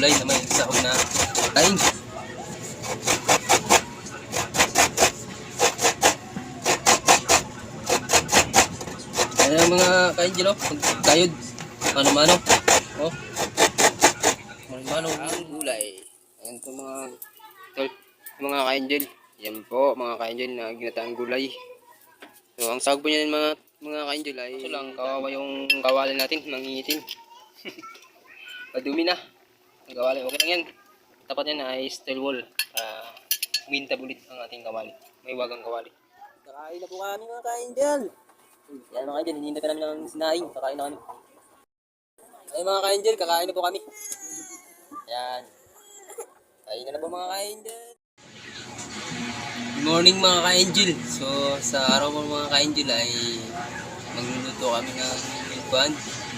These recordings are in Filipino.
gulay na may sahog na kain. Ayan mga kain dyan, oh. Kayod. Mano-mano. Oh. Mano-mano ang gulay. Ayan ito mga tol, mga ka-angel. Yan po mga ka-angel na ginataang gulay. So ang sahog po niyan mga mga ka-angel ay so lang kawawa yung kawali natin, mangingitim. Madumi na. Kawali, okay lang yan. Tapat yan ay steel wall. Uh, minta bulit ang ating kawali. May wagang kawali. Kakain na po kami mga ka-angel. Yan mga ka-angel, hinihintay namin ng sinaing. Kakain na kami. Ay mga ka-angel, kakain na po kami. Yan. Kain na na po mga ka-angel. Good morning mga ka-angel. So sa araw mo mga ka-angel ay magluluto kami ng milkwan.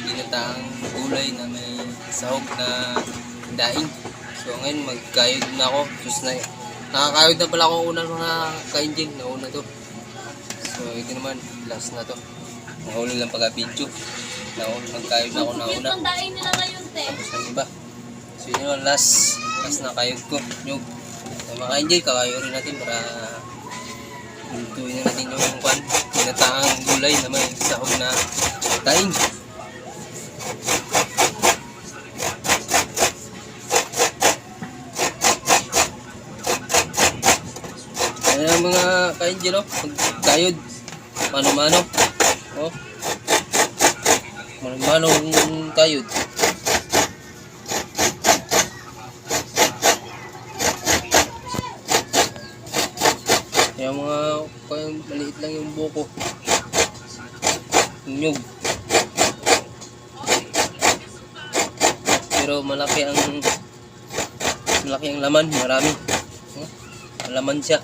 Ginataang gulay na may sahog na daing. So ngayon magkayod na ako. Tapos na, nakakayod na pala ako unang mga ka-angel. Nauna to. So ito naman, last na to. Nahuli lang pagka-video. Nauna, magkayod na ako nauna. Yung daing nila ngayon, te. Tapos ang iba. So yun yung last, last na kayod ko. Yung so, mga angel, kakayo rin natin para lutuin na natin yung kwan. Pinataang gulay na may sahog na taing. Ayan ang mga ka-angel, oh. Kayod. Mano-mano. Oh. Mano-mano kayod. Kaya mga kaya maliit lang yung buko. Nyug. Pero malaki ang malaki ang laman, marami. Hmm? Malaman siya.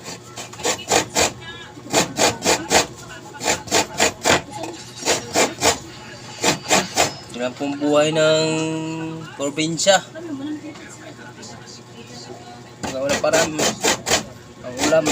Yun ang pong buhay ng probinsya. Wala parang ang ulam.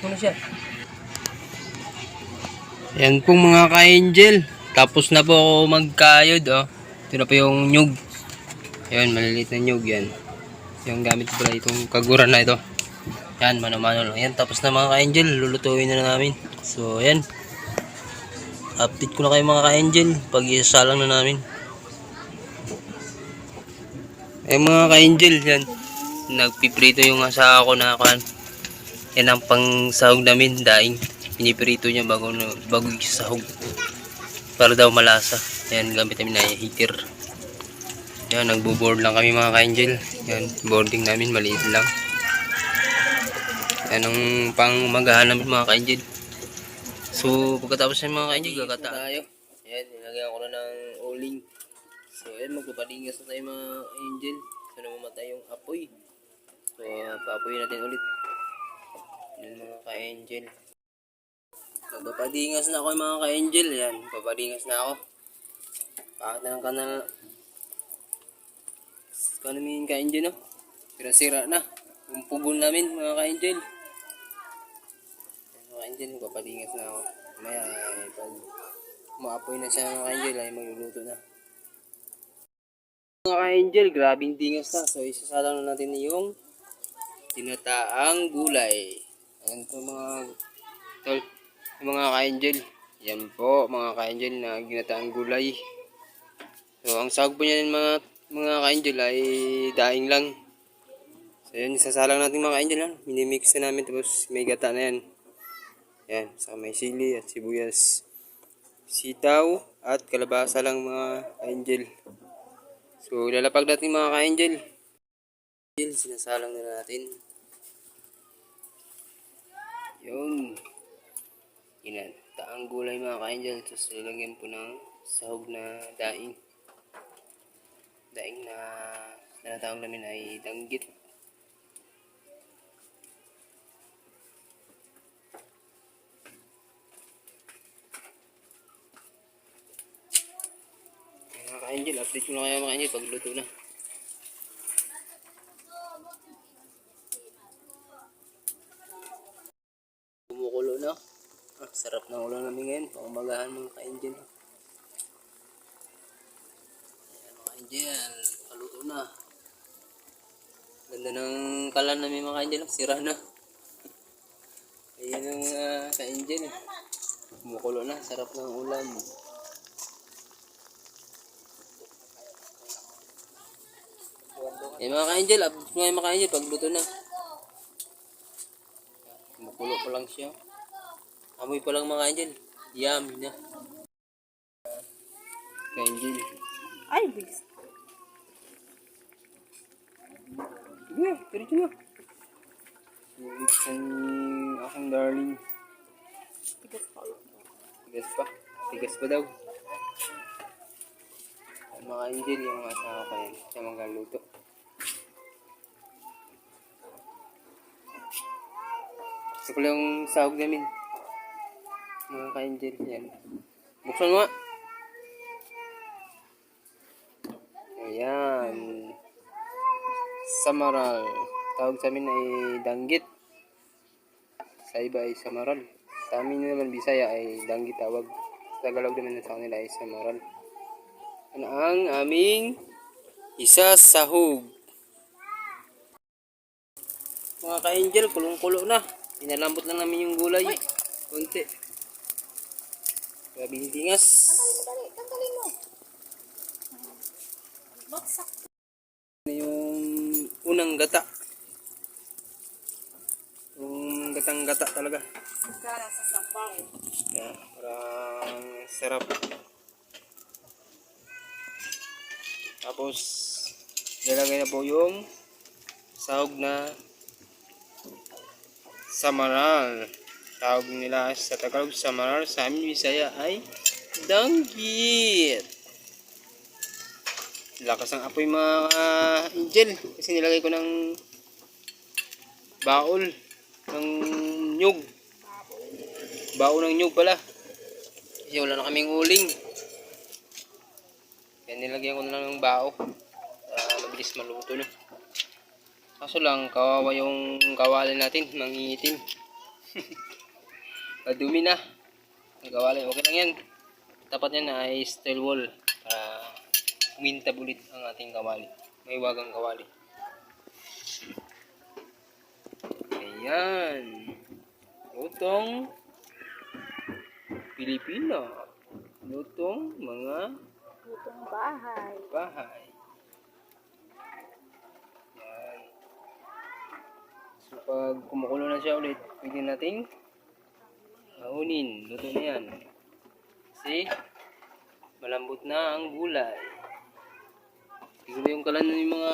Post mo na siya. Yan pong mga ka-angel. Tapos na po ako magkayod. Oh. Ito na po yung nyug. Yan, maliliit na nyug yan. Yung gamit pala itong kaguran na ito. Yan, mano-mano lang. Tapos na mga ka-angel. Lulutuin na, na namin. So, yan. Update ko na kayo mga ka-angel. Pag isasalang na namin. Eh mga ka-angel, yan. Nagpiprito yung asawa ko na kan. Yan ang pang sahog namin, daing. Piniprito niya bago, bago sahog. Para daw malasa. Yan, gamit namin na heater. Yan, nagbo-board lang kami mga ka-angel. Yan, boarding namin, maliit lang. Yan ang pang umagahan namin mga ka-angel. So, pagkatapos ng mga ka-angel, gagata tayo. Yan, nilagyan ko na ng o-ling. So, yan, magpapadingas na tayo mga angel. So, namamatay yung apoy. So, paapoy natin ulit. Yan mga ka-angel. Magpapadingas na ako mga ka-angel. Yan, papadingas na ako. Bakit na ng kanal. Kano yung ka-angel, no? Sira-sira na. Yung pubol namin, mga ka-angel. Mga ka-angel, magpapadingas na ako. Maya, eh, pag maapoy na siya mga ka-angel, ay magluluto na. Mga ka-angel, grabing dingas na. So, isasalang na natin yung tinataang gulay. Ayan po mga tol, mga ka-angel. Yan po mga ka-angel na ginataang gulay. So ang sahog po niyan mga mga ka-angel ay daing lang. So yun, isasalang natin mga ka-angel. Minimix na namin tapos may gata na yan. Yan, sa may sili at sibuyas. Sitaw at kalabasa lang mga ka-angel. So, lalapag natin mga ka-angel. Angel, sinasalang na natin. Yun. Yan. Taang gulay mga ka-angel. Tapos lalagyan po ng sahog na daing. Daing na tinatawag namin ay danggit. Mga ka-angel, update ko na kayo mga ka-angel pag luto na. Kumukulo na. Ah, sarap ng ulo namin ngayon. Pangumagahan mga ka-angel. Ayan mga ka-angel, paluto na. Ganda ng kalan namin mga ka-angel. Sira na. Ayan ang uh, ka-angel. Kumukulo na. Sarap ng ulam. Eh mga ka-angel, update ko ngayon mga ka-angel pagluto na. Kumukulo pa lang siya. Amoy pa lang mga angel. Yummy na. Ka-angel. Ay, bilis. Na, diretso na. Buksan ni akong darling. Tigas pa. Tigas pa. Tigas pa daw. Ang mga angel, yung asawa ko yan. Siya magaluto. Ito pala yung sahog namin. Mga ka-angel yan. Buksan mo nga. Ayan. Samaral. Tawag sa amin ay danggit. Sa iba ay samaral. Sa amin naman Bisaya ay danggit tawag. Sa Tagalog naman sa kanila ay samaral. Ano ang aming isa sahog. Mga ka-angel, kulong-kulo na. Pinalambot lang namin yung gulay. Kunti. Grabe yung tingas. Dali, tanggalin mo. Baksak. Yung unang gata. Yung gatang-gata talaga. Gara sa sabaw. Yeah, parang sarap. Tapos, lalagay na po yung sahog na samaral. Tawag nila sa Tagalog samaral, sa amin Bisaya ay danggit. Lakas ng apoy mga ah, angel kasi nilagay ko ng baol ng nyug. Bao ng nyug pala. Kasi wala na kaming uling. Kaya nilagyan ko na lang ng bao. Para mabilis maluto na. Kaso lang, kawawa yung kawali natin. Mangingitim. Madumi na. Kawali. Okay lang yan. Tapat niya na ay steel wall. Para umintab ulit ang ating kawali. May wagang kawali. Ayan. Lutong Pilipino. Lutong mga Lutong bahay. bahay. Yan. So pag kumukulo na siya ulit, pwede nating aunin. Luto na yan. Kasi malambot na ang gulay. Siguro yung kalan ng mga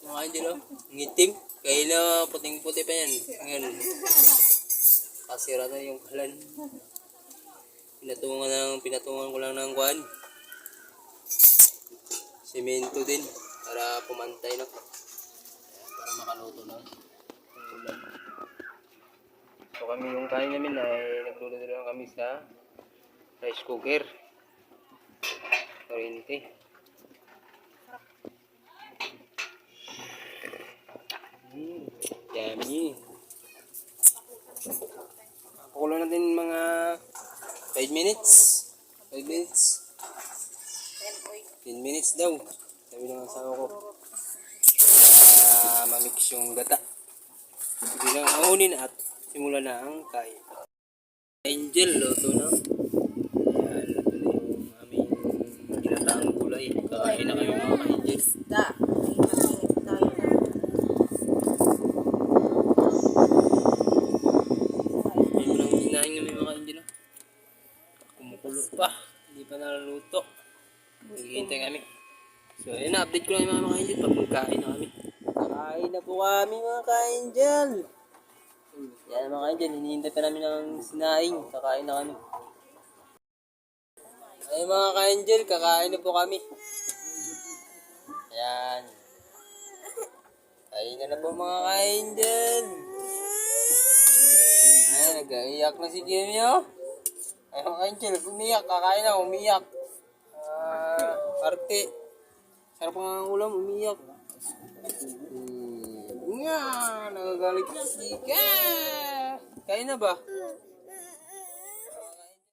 mga angel oh. Ang itim. Kaya na puting-puti pa yan. Ngayon. Kasira na yung kalan. Pinatungan ng pinatungan ko lang ng kwan. Semento din para pumantay na. Para makaluto na. ulam. Kami yung kain namin ay nagluluto lang kami sa rice cooker. Kuryente. Mm, yummy. Pakulo natin mga 5 minutes. 5 minutes. 10 minutes daw. Sabi ng asawa ko. Para mamix yung gata. Hindi lang aunin at Simula na ang kain. Angel, luto na. Ayan, luto na yung aming ginataang gulay. Kain na kayo mga ka-angel. Ah. Da. Kumukulo pa. Hindi pa naluluto. Hihintay kami. So, ayun. Update ko lang yung mga ka-angel pag magkain na kami. Kain na po kami mga ka-angel. Yan mga ka-angel. Hinihintay pa namin ng sinaing. Kakain na kami. Ay mga ka-angel, kakain na po kami. Ayan. Kain na na po mga ka-angel. Ay, nag-iyak na si Kimmy, oh. Ay, mga ka-angel, umiyak. Kakain na, umiyak. Ah, arte. Sarap nga ang ulam, umiyak. Hmm. Nga, nagagalit si Ka. Kain na ba?